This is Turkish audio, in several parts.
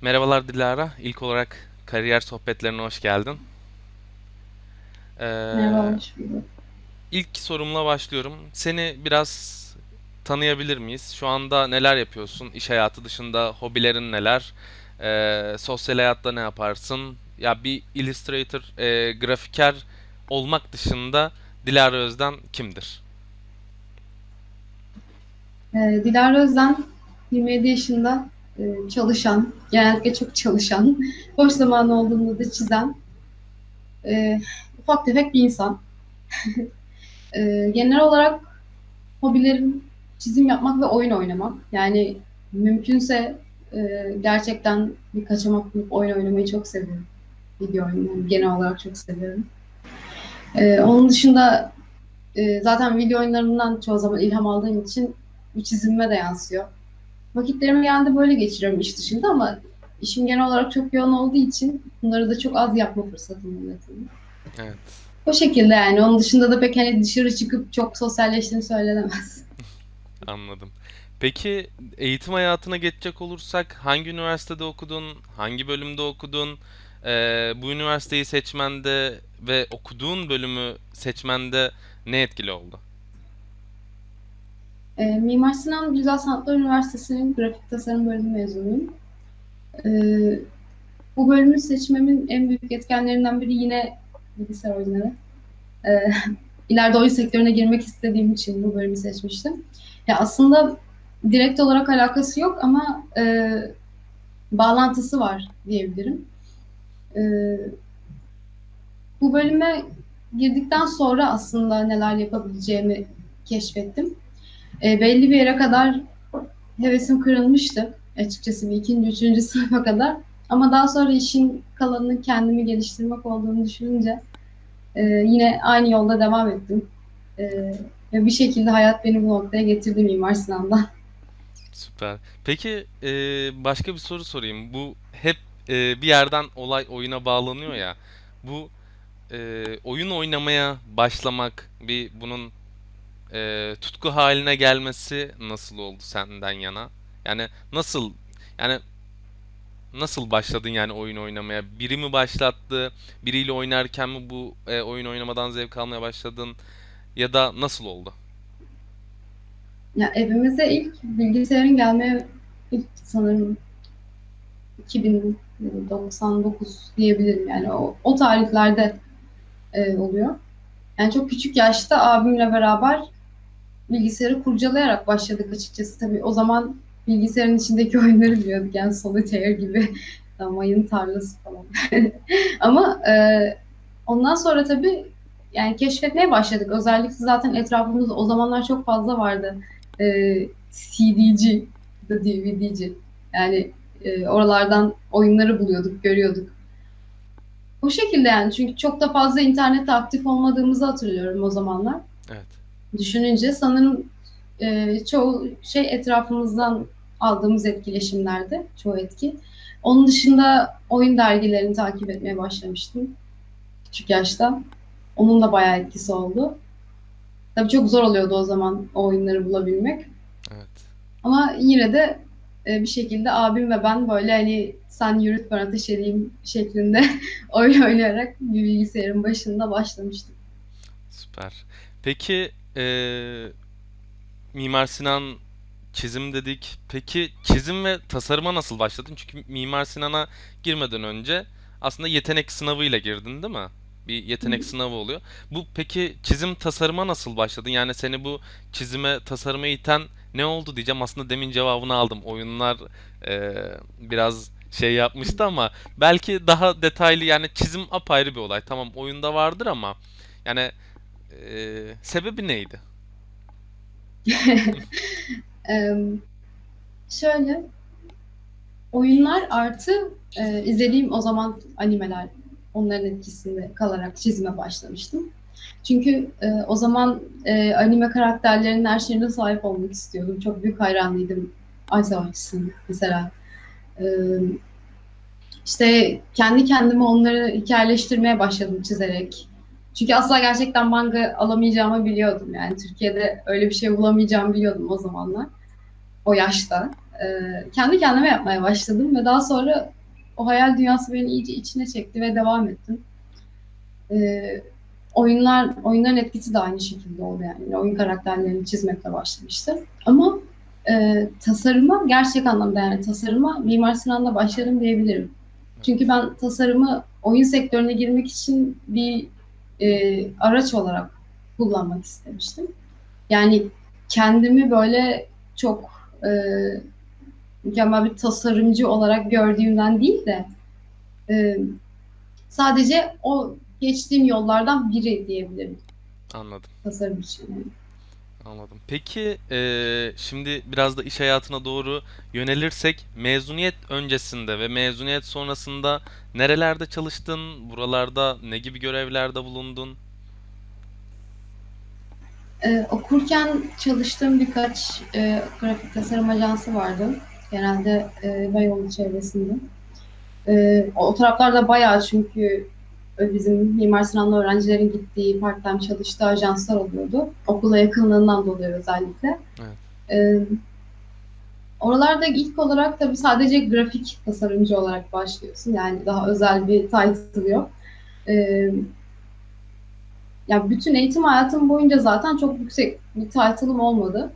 Merhabalar Dilara. İlk olarak kariyer sohbetlerine hoş geldin. Merhaba, Ee, hoş bulduk. ilk sorumla başlıyorum. Seni biraz tanıyabilir miyiz? Şu anda neler yapıyorsun? İş hayatı dışında hobilerin neler? Ee, sosyal hayatta ne yaparsın? Ya bir illustrator, e, grafiker olmak dışında Dilara Özden kimdir? Ee, Dilara Özden, 27 yaşında e, çalışan, genellikle çok çalışan, boş zamanı olduğunda da çizen, e, ufak tefek bir insan. E, genel olarak hobilerim çizim yapmak ve oyun oynamak. Yani mümkünse e, gerçekten bir kaçamak bulup oyun oynamayı çok seviyorum. Video oyunu genel olarak çok seviyorum. E, onun dışında e, zaten video oyunlarından çoğu zaman ilham aldığım için bu çizimime de yansıyor. Vakitlerimi genelde böyle geçiriyorum iş dışında ama işim genel olarak çok yoğun olduğu için bunları da çok az yapma fırsatım oluyor tabii. Evet, O şekilde yani. Onun dışında da pek hani dışarı çıkıp çok sosyalleştiğim söylenemez. anladım. Peki eğitim hayatına geçecek olursak hangi üniversitede okudun? Hangi bölümde okudun? Ee, bu üniversiteyi seçmende ve okuduğun bölümü seçmende ne etkili oldu? E, Mimar Sinan Güzel Sanatlar Üniversitesi'nin grafik tasarım bölümü mezunuyum. E, bu bölümü seçmemin en büyük etkenlerinden biri yine bilgisayar oyunları. E, ileride oyun sektörüne girmek istediğim için bu bölümü seçmiştim. Ya aslında direkt olarak alakası yok ama e, bağlantısı var diyebilirim. E, bu bölüme girdikten sonra aslında neler yapabileceğimi keşfettim. E, belli bir yere kadar hevesim kırılmıştı açıkçası bir ikinci, üçüncü sınıfa kadar. Ama daha sonra işin kalanını kendimi geliştirmek olduğunu düşününce e, yine aynı yolda devam ettim. E, ve bir şekilde hayat beni bu noktaya getirdi Mimar Sinan'dan. Süper. Peki e, başka bir soru sorayım. Bu hep e, bir yerden olay oyuna bağlanıyor ya. Bu e, oyun oynamaya başlamak, bir bunun e, tutku haline gelmesi nasıl oldu senden yana? Yani nasıl yani nasıl başladın yani oyun oynamaya? Biri mi başlattı? Biriyle oynarken mi bu e, oyun oynamadan zevk almaya başladın? Ya da nasıl oldu? Ya evimize ilk bilgisayarın gelmeye ilk sanırım 2099 diyebilirim yani o, o tarihlerde e, oluyor. Yani çok küçük yaşta abimle beraber bilgisayarı kurcalayarak başladık açıkçası. Tabii o zaman bilgisayarın içindeki oyunları biliyorduk. Yani Solitaire gibi, mayın tarlası falan. Ama e, ondan sonra tabii yani keşfetmeye başladık. Özellikle zaten etrafımızda o zamanlar çok fazla vardı. E, CD'ci, DVD'ci. Yani e, oralardan oyunları buluyorduk, görüyorduk. O şekilde yani çünkü çok da fazla internette aktif olmadığımızı hatırlıyorum o zamanlar. Evet. Düşününce sanırım e, çoğu şey etrafımızdan aldığımız etkileşimlerde çoğu etki. Onun dışında oyun dergilerini takip etmeye başlamıştım küçük yaşta. Onun da bayağı etkisi oldu. Tabii çok zor oluyordu o zaman o oyunları bulabilmek. Evet. Ama yine de e, bir şekilde abim ve ben böyle hani sen yürüt ben ateş edeyim şeklinde oyun oynayarak bir bilgisayarın başında başlamıştık. Süper. Peki eee, Mimar Sinan çizim dedik. Peki çizim ve tasarıma nasıl başladın? Çünkü Mimar Sinan'a girmeden önce aslında yetenek sınavıyla girdin, değil mi? Bir yetenek sınavı oluyor. Bu peki çizim tasarıma nasıl başladın? Yani seni bu çizime tasarıma iten ne oldu diyeceğim. Aslında demin cevabını aldım. Oyunlar eee, biraz şey yapmıştı ama belki daha detaylı yani çizim apayrı bir olay. Tamam oyunda vardır ama yani eee, sebebi neydi? Şöyle oyunlar artı e, izlediğim o zaman animeler onların etkisinde kalarak çizime başlamıştım. Çünkü e, o zaman e, anime karakterlerinin her şeyine sahip olmak istiyordum. Çok büyük hayranıydım Ay Savaşçısı'nın mesela. E, işte kendi kendime onları hikayeleştirmeye başladım çizerek. Çünkü asla gerçekten manga alamayacağımı biliyordum. Yani Türkiye'de öyle bir şey bulamayacağımı biliyordum o zamanlar. o yaşta. E, kendi kendime yapmaya başladım ve daha sonra o hayal dünyası beni iyice içine çekti ve devam ettim. E, oyunlar oyunların etkisi de aynı şekilde oldu yani. Oyun karakterlerini çizmekle başlamıştı. Ama e, tasarıma gerçek anlamda yani tasarıma Mimar Sinan'la başladım diyebilirim. Çünkü ben tasarımı oyun sektörüne girmek için bir e, araç olarak kullanmak istemiştim. Yani kendimi böyle çok e, mükemmel bir tasarımcı olarak gördüğümden değil de e, sadece o geçtiğim yollardan biri diyebilirim Anladım. tasarım için. Anladım. Peki eee, şimdi biraz da iş hayatına doğru yönelirsek mezuniyet öncesinde ve mezuniyet sonrasında nerelerde çalıştın? Buralarda ne gibi görevlerde bulundun? Ee, okurken çalıştığım birkaç e, grafik tasarım ajansı vardı. Genelde e, Beyoğlu çevresinde. E, o, o taraflarda bayağı çünkü bizim Mimar Sinan'la öğrencilerin gittiği, part-time çalıştığı ajanslar oluyordu. Okula yakınlığından dolayı özellikle. Evet. E, oralarda ilk olarak tabii sadece grafik tasarımcı olarak başlıyorsun. Yani daha özel bir title yok. E, ya bütün eğitim hayatım boyunca zaten çok yüksek bir title'ım olmadı.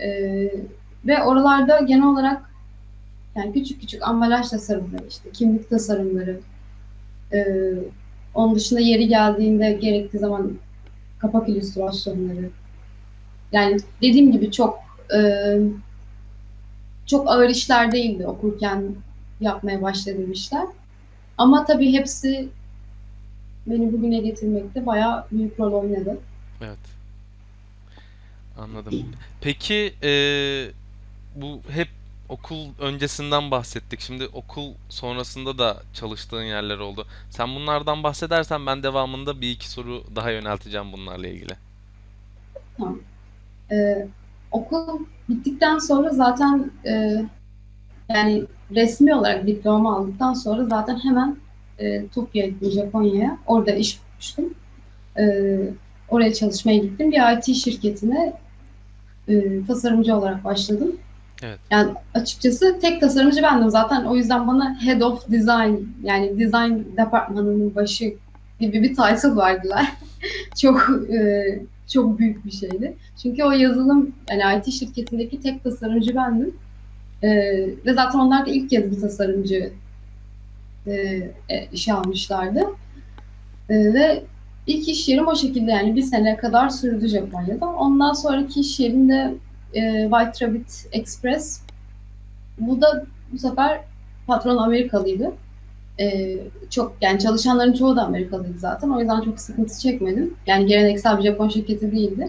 Ee, ve oralarda genel olarak yani küçük küçük ambalaj tasarımları işte kimlik tasarımları ee, onun dışında yeri geldiğinde gerektiği zaman kapak illüstrasyonları yani dediğim gibi çok e, çok ağır işler değildi okurken yapmaya başladığım işler. Ama tabii hepsi beni bugüne getirmekte bayağı büyük rol oynadı. Evet. Anladım. Peki eee, bu hep okul öncesinden bahsettik. Şimdi okul sonrasında da çalıştığın yerler oldu. Sen bunlardan bahsedersen ben devamında bir iki soru daha yönelteceğim bunlarla ilgili. Tamam. Ee, okul bittikten sonra zaten e, yani resmi olarak diploma aldıktan sonra zaten hemen e, Tokyo'ya gittim Japonya'ya. Orada iş bulmuştum. Ee, oraya çalışmaya gittim. Bir IT şirketine e, tasarımcı olarak başladım. Evet. Yani açıkçası tek tasarımcı bendim zaten. O yüzden bana Head of Design yani design departmanının başı gibi bir title verdiler. çok e, çok büyük bir şeydi. Çünkü o yazılım yani IT şirketindeki tek tasarımcı bendim. E, ve zaten onlar da ilk kez bir tasarımcı e, e, işe almışlardı. E, ve ilk iş yerim o şekilde yani bir sene kadar sürdü Japonya'da. Ondan sonraki iş yerimde e, White Rabbit Express. Bu da bu sefer patron Amerikalıydı. E, çok yani çalışanların çoğu da Amerikalıydı zaten. O yüzden çok sıkıntı çekmedim. Yani geleneksel bir Japon şirketi değildi.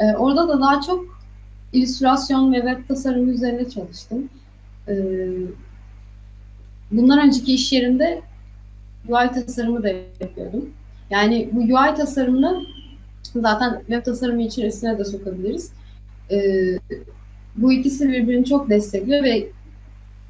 E, orada da daha çok illüstrasyon ve web tasarımı üzerine çalıştım. E, bundan önceki iş yerimde UI tasarımı da yapıyordum. Yani bu UI tasarımını zaten web tasarımı içerisine de sokabiliriz. Ee, bu ikisi birbirini çok destekliyor ve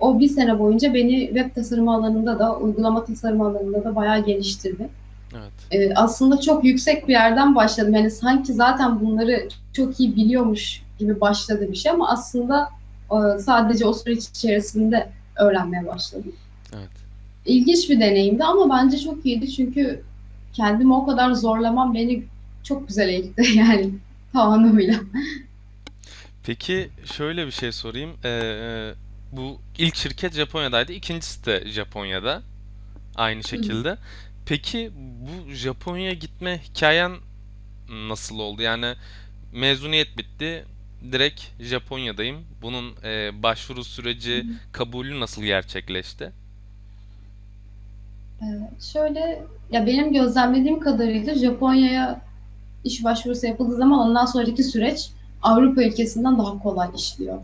o bir sene boyunca beni web tasarımı alanında da, uygulama tasarımı alanında da bayağı geliştirdi. Evet. Ee, aslında çok yüksek bir yerden başladım. Yani sanki zaten bunları çok iyi biliyormuş gibi başladı bir şey ama aslında e, sadece o süreç içerisinde öğrenmeye başladım. Evet. İlginç bir deneyimdi ama bence çok iyiydi çünkü kendimi o kadar zorlamam beni çok güzel eğitti yani tam anlamıyla. Peki şöyle bir şey sorayım. Ee, bu ilk şirket Japonya'daydı. ikincisi de Japonya'da. Aynı şekilde. Peki bu Japonya'ya gitme hikayen nasıl oldu? Yani mezuniyet bitti. Direkt Japonya'dayım. Bunun e, başvuru süreci, kabulü nasıl gerçekleşti? Ee, şöyle ya benim gözlemlediğim kadarıyla Japonya'ya iş başvurusu yapıldığı zaman ondan sonraki süreç Avrupa ülkesinden daha kolay işliyor.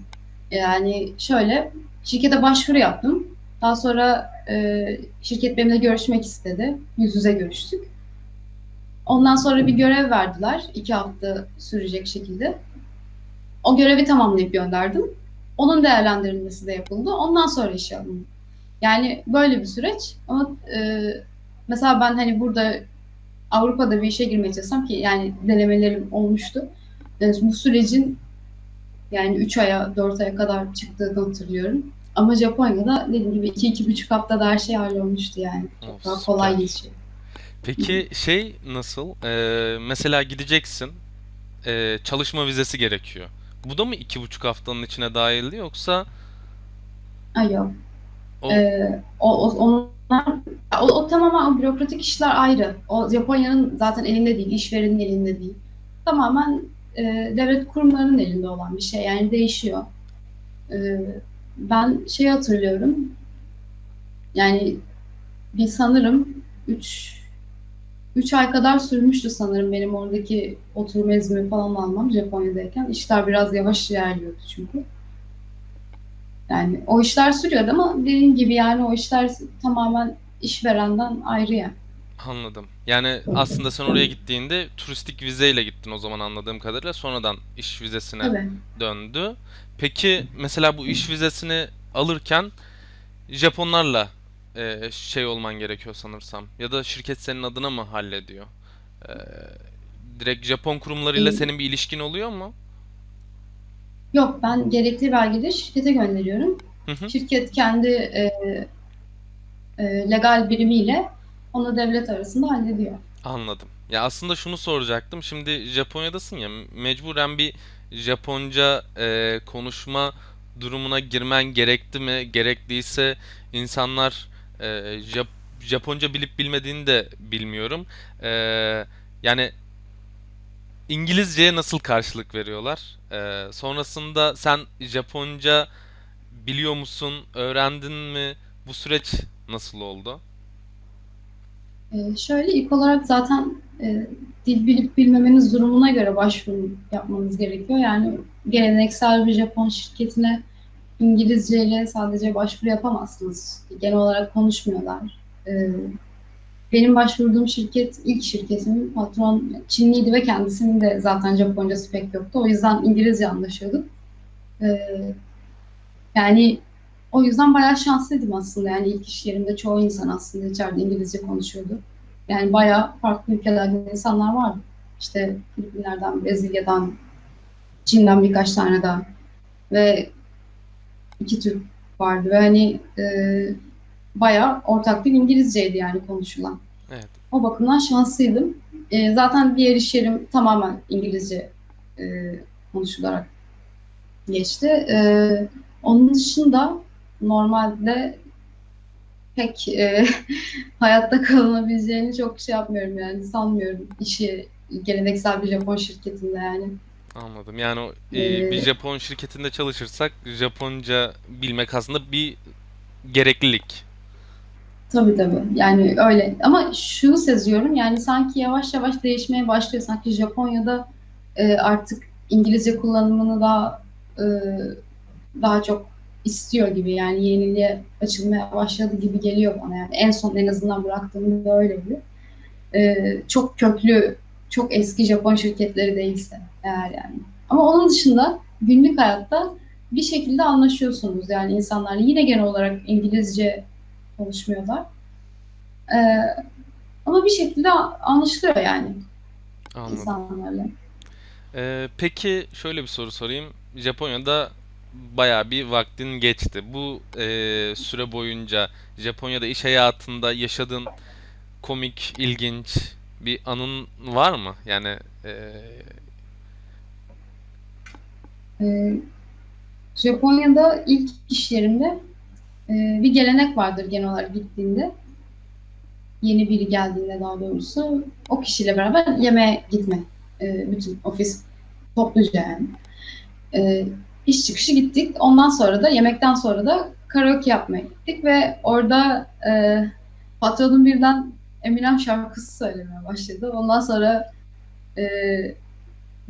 Yani şöyle şirkete başvuru yaptım. Daha sonra e, şirket benimle görüşmek istedi. Yüz yüze görüştük. Ondan sonra bir görev verdiler. iki hafta sürecek şekilde. O görevi tamamlayıp gönderdim. Onun değerlendirilmesi de yapıldı. Ondan sonra işe alındım. Yani böyle bir süreç. Ama e, mesela ben hani burada Avrupa'da bir işe girmeye çalışsam ki yani denemelerim olmuştu. E, bu sürecin Yani 3 aya 4 aya kadar çıktığını hatırlıyorum. Ama Japonya'da dediğim gibi 2-2,5 haftada her şey hallolmuştu yani. Çok daha kolay geçiyor. Peki şey nasıl? Ee, mesela gideceksin, ee, çalışma vizesi gerekiyor. Bu da mı iki buçuk haftanın içine dahildi yoksa Ay yok. o Ee, o, o, onlar, o, o tamamen o bürokratik işler ayrı. O Japonya'nın zaten elinde değil, işverenin elinde değil. Tamamen e, devlet kurumlarının elinde olan bir şey. Yani değişiyor. Ee, ben şey hatırlıyorum. Yani bir sanırım 3 3 ay kadar sürmüştü sanırım benim oradaki oturum iznimi falan almam Japonya'dayken. İşler biraz yavaş ilerliyordu çünkü. Yani o işler sürüyordu ama dediğim gibi yani o işler tamamen işverenden ayrı yani. Anladım. Yani aslında sen oraya gittiğinde turistik vizeyle gittin o zaman anladığım kadarıyla sonradan iş vizesine Tabii. döndü. Peki mesela bu iş vizesini alırken Japonlarla ee, şey olman gerekiyor sanırsam ya da şirket senin adına mı hallediyor? Ee, direkt Japon kurumlarıyla Ee, senin bir ilişkin oluyor mu? Yok ben gerekli belgeleri şirkete gönderiyorum. Hı hı. Şirket kendi e, e, legal birimiyle onu devlet arasında hallediyor. Anladım. Ya aslında şunu soracaktım. Şimdi Japonya'dasın ya mecburen bir Japonca e, konuşma durumuna girmen gerekti mi? Gerekliyse insanlar e, Jap- Japonca bilip bilmediğini de bilmiyorum. E, yani İngilizceye nasıl karşılık veriyorlar? E, sonrasında sen Japonca biliyor musun? Öğrendin mi? Bu süreç nasıl oldu? E, şöyle ilk olarak zaten e, dil bilip bilmemeniz durumuna göre başvuru yapmanız gerekiyor. Yani geleneksel bir Japon şirketine İngilizceyle sadece başvuru yapamazsınız. Genel olarak konuşmuyorlar. E, benim başvurduğum şirket ilk şirketim. Patron Çinliydi ve kendisinin de zaten Japoncası pek yoktu. O yüzden İngilizce anlaşıyorduk. E, yani o yüzden bayağı şanslıydım aslında. Yani ilk iş yerimde çoğu insan aslında içeride İngilizce konuşuyordu. Yani bayağı farklı ülkelerden insanlar vardı. İşte Filipinler'den, Brezilya'dan, Çin'den birkaç tane daha. Ve iki Türk vardı. Ve hani e, bayağı ortak dil İngilizceydi yani konuşulan. Evet. O bakımdan şanslıydım. E, zaten diğer iş yerim tamamen İngilizce e, konuşularak geçti. E, onun dışında normalde pek e, hayatta kalınabileceğini çok şey yapmıyorum yani sanmıyorum işi geleneksel bir Japon şirketinde yani. Anladım. Yani o, e, bir E, Japon şirketinde çalışırsak Japonca bilmek aslında bir gereklilik. tabii tabii yani öyle ama şunu seziyorum yani sanki yavaş yavaş değişmeye başlıyor sanki Japonya'da e, artık İngilizce kullanımını daha e, daha çok istiyor gibi yani yeniliğe açılmaya başladı gibi geliyor bana yani en son en azından bıraktığımda öyleydi. Ee, çok köklü, çok eski Japon şirketleri değilse eğer yani. Ama onun dışında günlük hayatta bir şekilde anlaşıyorsunuz yani insanlarla. Yine genel olarak İngilizce konuşmuyorlar. Ee, ama bir şekilde anlaşılıyor yani Anladım. insanlarla. E, peki şöyle bir soru sorayım. Japonya'da bayağı bir vaktin geçti. Bu e, süre boyunca Japonya'da iş hayatında yaşadığın komik, ilginç bir anın var mı? Yani e, Ee, Japonya'da ilk iş e, bir gelenek vardır genel olarak gittiğinde. Yeni biri geldiğinde daha doğrusu o kişiyle beraber yemeğe gitme. Ee, bütün ofis topluca yani. Ee, iş çıkışı gittik. Ondan sonra da yemekten sonra da karaoke yapmaya gittik ve orada e, patronum birden Eminem şarkısı söylemeye başladı. Ondan sonra e,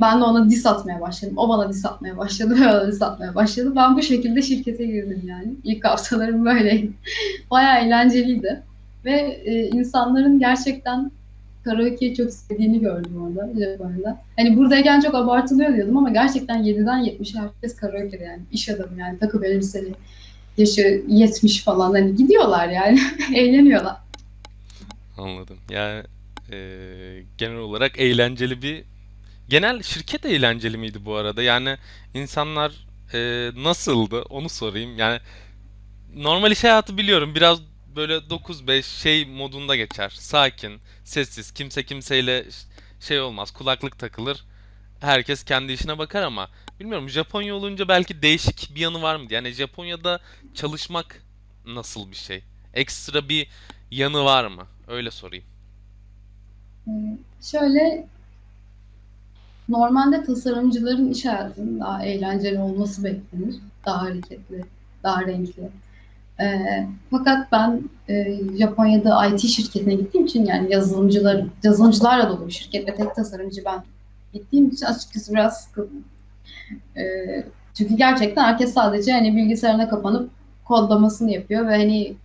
ben de ona diss atmaya başladım. O bana diss atmaya başladı ve bana diss atmaya başladı. Ben bu şekilde şirkete girdim yani. İlk haftalarım böyleydi. Bayağı eğlenceliydi. Ve e, insanların gerçekten karaoke'yi çok sevdiğini gördüm orada Japonya'da. Hani buradayken çok abartılıyor diyordum ama gerçekten 7'den 70'e herkes karaoke'de yani. İş adamı yani takım elbiseli yaşı 70 falan hani gidiyorlar yani eğleniyorlar. anladım. Yani e, genel olarak eğlenceli bir Genel şirket eğlenceli miydi bu arada? Yani insanlar e, nasıldı? Onu sorayım. Yani normal iş hayatı biliyorum. Biraz böyle 9-5 şey modunda geçer. Sakin, sessiz, kimse kimseyle şey olmaz. Kulaklık takılır. Herkes kendi işine bakar ama bilmiyorum Japonya olunca belki değişik bir yanı var mı? Yani Japonya'da çalışmak nasıl bir şey? Ekstra bir yanı var mı? Öyle sorayım. E, şöyle normalde tasarımcıların iş hayatının daha eğlenceli olması beklenir. Daha hareketli, daha renkli. E, fakat ben e, Japonya'da IT şirketine gittiğim için yani yazılımcılar, yazılımcılarla dolu bir şirket ve tek tasarımcı ben gittiğim için açıkçası biraz sıkıldım. E, çünkü gerçekten herkes sadece hani bilgisayarına kapanıp kodlamasını yapıyor ve hani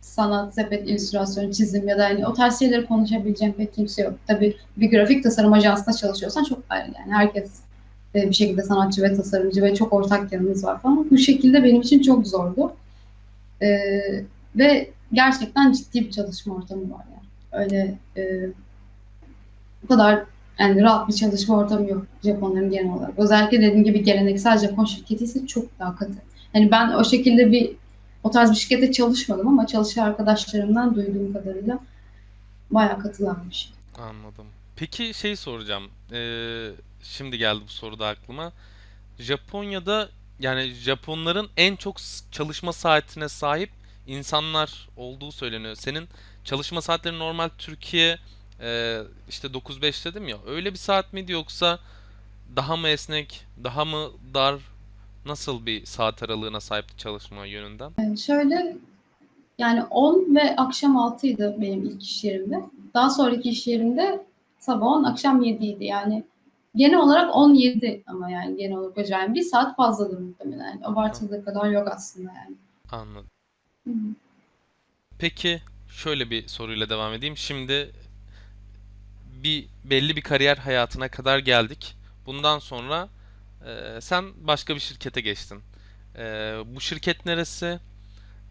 sanat, sepet, illüstrasyon, çizim ya da hani o tarz şeyleri konuşabileceğim pek kimse yok. Tabii bir grafik tasarım ajansında çalışıyorsan çok ayrı yani herkes e, bir şekilde sanatçı ve tasarımcı ve çok ortak yanımız var falan. Bu şekilde benim için çok zordu. E, ve gerçekten ciddi bir çalışma ortamı var yani. Öyle e, bu kadar yani rahat bir çalışma ortamı yok Japonların genel olarak. Özellikle dediğim gibi geleneksel Japon şirketi ise çok daha katı. Yani ben o şekilde bir o tarz bir şirkette çalışmadım ama çalışan arkadaşlarımdan duyduğum kadarıyla bayağı katılanmış. Anladım. Peki şey soracağım. Ee, şimdi geldi bu soru da aklıma. Japonya'da yani Japonların en çok çalışma saatine sahip insanlar olduğu söyleniyor. Senin çalışma saatleri normal Türkiye e, işte 9-5 dedim ya. Öyle bir saat miydi yoksa daha mı esnek, daha mı dar, nasıl bir saat aralığına sahipti çalışma yönünden? Yani şöyle yani 10 ve akşam 6'ydı benim ilk iş yerimde. Daha sonraki iş yerimde sabah 10 akşam 7 idi. Yani genel olarak 17 ama yani genel olarak acayip bir saat fazladır muhtemelen. Yani An- abartıldığı kadar yok aslında yani. Anladım. Peki şöyle bir soruyla devam edeyim. Şimdi bir belli bir kariyer hayatına kadar geldik. Bundan sonra e, sen başka bir şirkete geçtin. E, bu şirket neresi?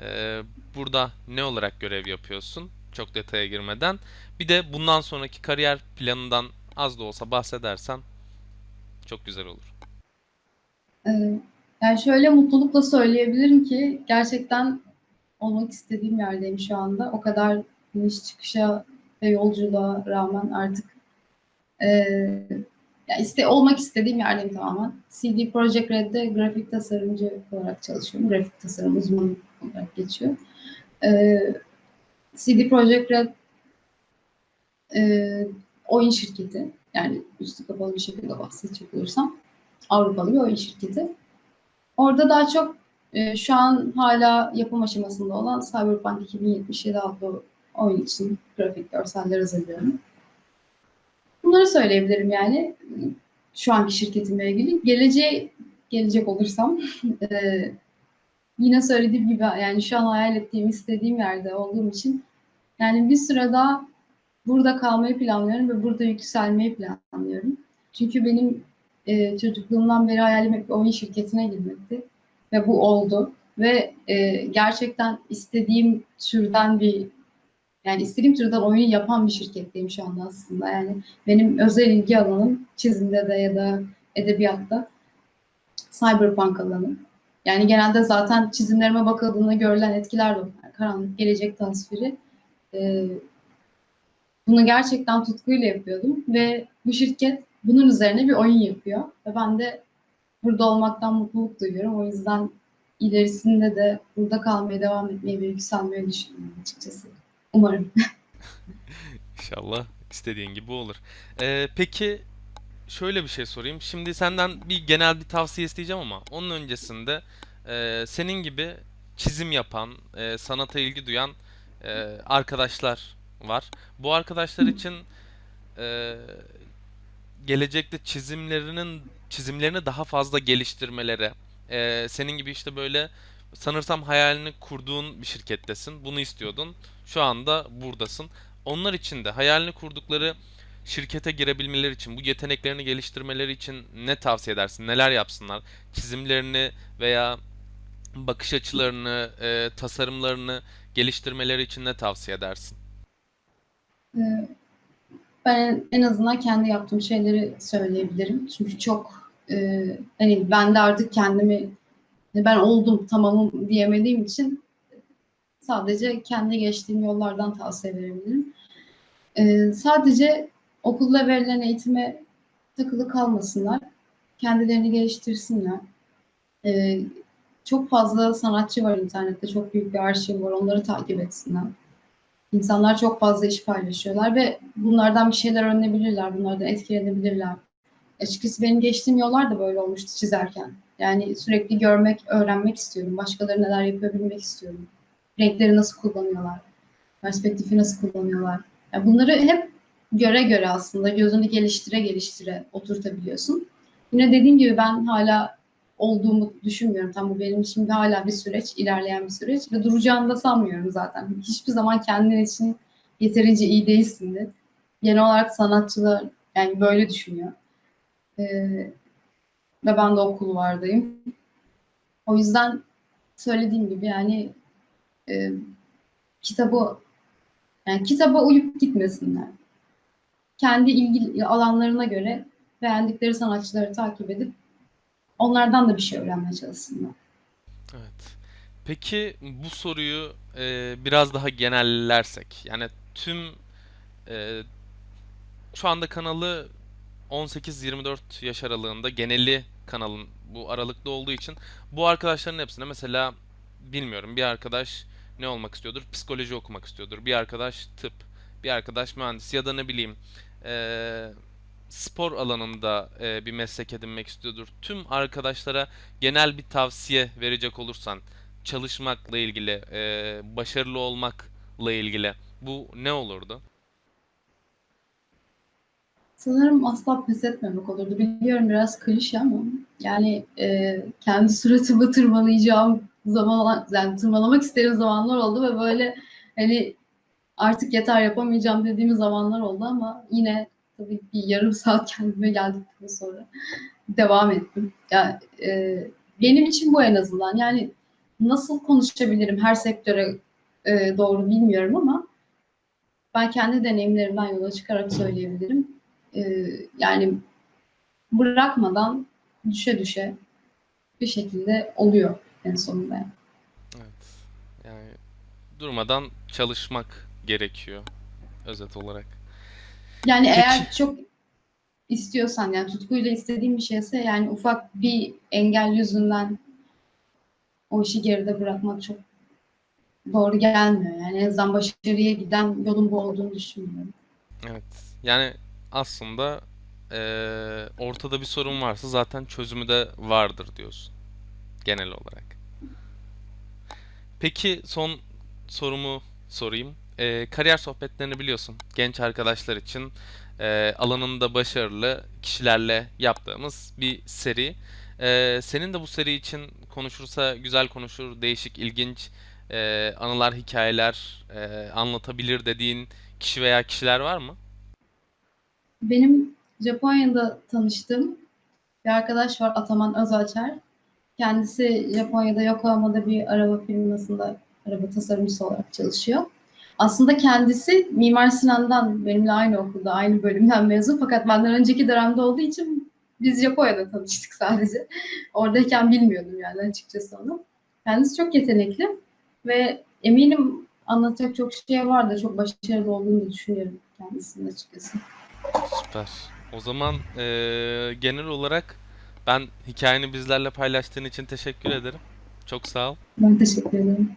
E, burada ne olarak görev yapıyorsun? Çok detaya girmeden. Bir de bundan sonraki kariyer planından az da olsa bahsedersen çok güzel olur. Ee, yani şöyle mutlulukla söyleyebilirim ki gerçekten olmak istediğim yerdeyim şu anda. O kadar iniş çıkışa ve yolculuğa rağmen artık e, ya iste, olmak istediğim yerdeyim tamamen. CD Projekt Red'de grafik tasarımcı olarak çalışıyorum. Grafik tasarım uzmanı olarak geçiyor. E, CD Projekt Red e, oyun şirketi. Yani üstü kapalı bir şekilde bahsedecek olursam. Avrupalı bir oyun şirketi. Orada daha çok e, şu an hala yapım aşamasında olan Cyberpunk 2077 adlı oyun için grafik görseller hazırlıyorum. Bunları söyleyebilirim yani şu anki şirketimle ilgili. Geleceğe gelecek olursam e, yine söylediğim gibi yani şu an hayal ettiğim, istediğim yerde olduğum için yani bir süre daha burada kalmayı planlıyorum ve burada yükselmeyi planlıyorum. Çünkü benim e, çocukluğumdan beri hayalim hep oyun şirketine girmekti. Ve bu oldu. Ve e, gerçekten istediğim türden bir yani istediğim türden oyun yapan bir şirketteyim şu anda aslında. Yani benim özel ilgi alanım çizimde de ya da edebiyatta cyberpunk alanı. Yani genelde zaten çizimlerime bakıldığında görülen etkiler de bunlar. Karanlık gelecek tasviri. E, bunu gerçekten tutkuyla yapıyordum ve bu şirket bunun üzerine bir oyun yapıyor. Ve ben de burada olmaktan mutluluk duyuyorum. O yüzden ilerisinde de burada kalmaya devam etmeyi ve yükselmeyi düşünüyorum açıkçası. Umarım. İnşallah istediğin gibi olur. E, peki şöyle bir şey sorayım. Şimdi senden bir genel bir tavsiye isteyeceğim ama onun öncesinde e, senin gibi çizim yapan, e, sanata ilgi duyan e, arkadaşlar var. Bu arkadaşlar için e, gelecekte çizimlerinin çizimlerini daha fazla geliştirmelere, e, senin gibi işte böyle sanırsam hayalini kurduğun bir şirkettesin. Bunu istiyordun. Şu anda buradasın. Onlar için de hayalini kurdukları şirkete girebilmeleri için, bu yeteneklerini geliştirmeleri için ne tavsiye edersin? Neler yapsınlar? Çizimlerini veya bakış açılarını, e, tasarımlarını geliştirmeleri için ne tavsiye edersin? Ee, Ben en azından kendi yaptığım şeyleri söyleyebilirim. Çünkü çok e, hani ben de artık kendimi ben oldum tamamım diyemediğim için sadece kendi geçtiğim yollardan tavsiye verebilirim. E, sadece okulda verilen eğitime takılı kalmasınlar. Kendilerini geliştirsinler. E, çok fazla sanatçı var internette. Çok büyük bir arşiv var. Onları takip etsinler. İnsanlar çok fazla iş paylaşıyorlar ve bunlardan bir şeyler öğrenebilirler. Bunlardan etkilenebilirler. Açıkçası benim geçtiğim yollar da böyle olmuştu çizerken. Yani sürekli görmek, öğrenmek istiyorum. Başkaları neler yapıyor bilmek istiyorum. Renkleri nasıl kullanıyorlar? Perspektifi nasıl kullanıyorlar? Yani bunları hep göre göre aslında gözünü geliştire geliştire oturtabiliyorsun. Yine dediğim gibi ben hala olduğumu düşünmüyorum. Tam bu benim de hala bir süreç, ilerleyen bir süreç ve duracağını da sanmıyorum zaten. Hiçbir zaman kendin için yeterince iyi değilsindir. Genel olarak sanatçılar yani böyle düşünüyor. Ee, ve ben de o kulvardayım. O yüzden söylediğim gibi yani e, kitabı yani kitaba uyup gitmesinler. Kendi ilgi alanlarına göre beğendikleri sanatçıları takip edip onlardan da bir şey öğrenmeye çalışsınlar. Evet. Peki bu soruyu e, biraz daha genellersek, yani tüm e, şu anda kanalı 18-24 yaş aralığında geneli kanalın bu aralıkta olduğu için bu arkadaşların hepsine mesela bilmiyorum bir arkadaş ne olmak istiyordur? Psikoloji okumak istiyordur. Bir arkadaş tıp, bir arkadaş mühendis ya da ne bileyim e, spor alanında e, bir meslek edinmek istiyordur. Tüm arkadaşlara genel bir tavsiye verecek olursan çalışmakla ilgili, e, başarılı olmakla ilgili bu ne olurdu? Sanırım asla pes etmemek olurdu. Biliyorum biraz klişe ama yani e, kendi suratımı tırmalayacağım zaman, yani tırmalamak istediğim zamanlar oldu ve böyle hani artık yeter yapamayacağım dediğim zamanlar oldu ama yine tabii bir yarım saat kendime geldikten sonra devam ettim. Yani, e, benim için bu en azından. Yani nasıl konuşabilirim her sektöre e, doğru bilmiyorum ama ben kendi deneyimlerimden yola çıkarak söyleyebilirim. E, yani bırakmadan düşe düşe bir şekilde oluyor en sonunda. Evet. Yani durmadan çalışmak gerekiyor özet olarak. Yani Peki. eğer çok istiyorsan yani tutkuyla istediğin bir şeyse yani ufak bir engel yüzünden o işi geride bırakmak çok doğru gelmiyor. Yani en azından başarıya giden yolun bu olduğunu düşünmüyorum. Evet. Yani aslında eee, ortada bir sorun varsa zaten çözümü de vardır diyorsun. Genel olarak. Peki son sorumu sorayım. Eee, kariyer sohbetlerini biliyorsun. Genç arkadaşlar için eee, alanında başarılı kişilerle yaptığımız bir seri. Eee, senin de bu seri için konuşursa güzel konuşur, değişik, ilginç eee, anılar, hikayeler eee, anlatabilir dediğin kişi veya kişiler var mı? Benim Japonya'da tanıştığım bir arkadaş var Ataman Özaçer. Kendisi Japonya'da Yokohama'da bir araba firmasında araba tasarımcısı olarak çalışıyor. Aslında kendisi Mimar Sinan'dan benimle aynı okulda, aynı bölümden mezun. Fakat benden önceki dönemde olduğu için biz Japonya'da tanıştık sadece. Oradayken bilmiyordum yani açıkçası onu. Kendisi çok yetenekli ve eminim anlatacak çok şey vardı. Çok başarılı olduğunu da düşünüyorum kendisinin açıkçası. Süper. O zaman eee, genel olarak ben hikayeni bizlerle paylaştığın için teşekkür ederim. Çok sağ ol. Ben teşekkür ederim.